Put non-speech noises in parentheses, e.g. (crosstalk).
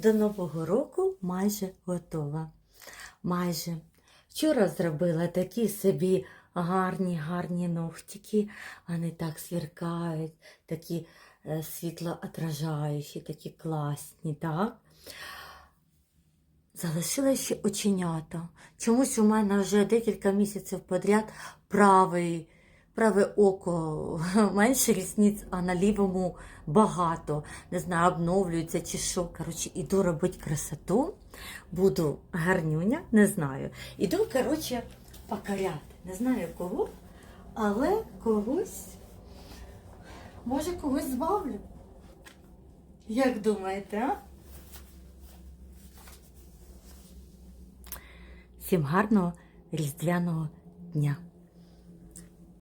до Нового року майже готова. Майже. Вчора зробила такі собі гарні, гарні ногтики. Вони так сверкають, такі е, світлоотражаючі, такі класні, так? Залишила ще оченята. Чомусь у мене вже декілька місяців подряд правий, праве око (laughs) менше рісниць, а на лівому багато. Не знаю, обновлюється чи що. Коротше, іду робити красоту. Буду гарнюня, не знаю. Іду, коротше, покоряти. Не знаю кого, але когось, може, когось збавлю. Як думаєте, а? Всім гарного різдвяного дня!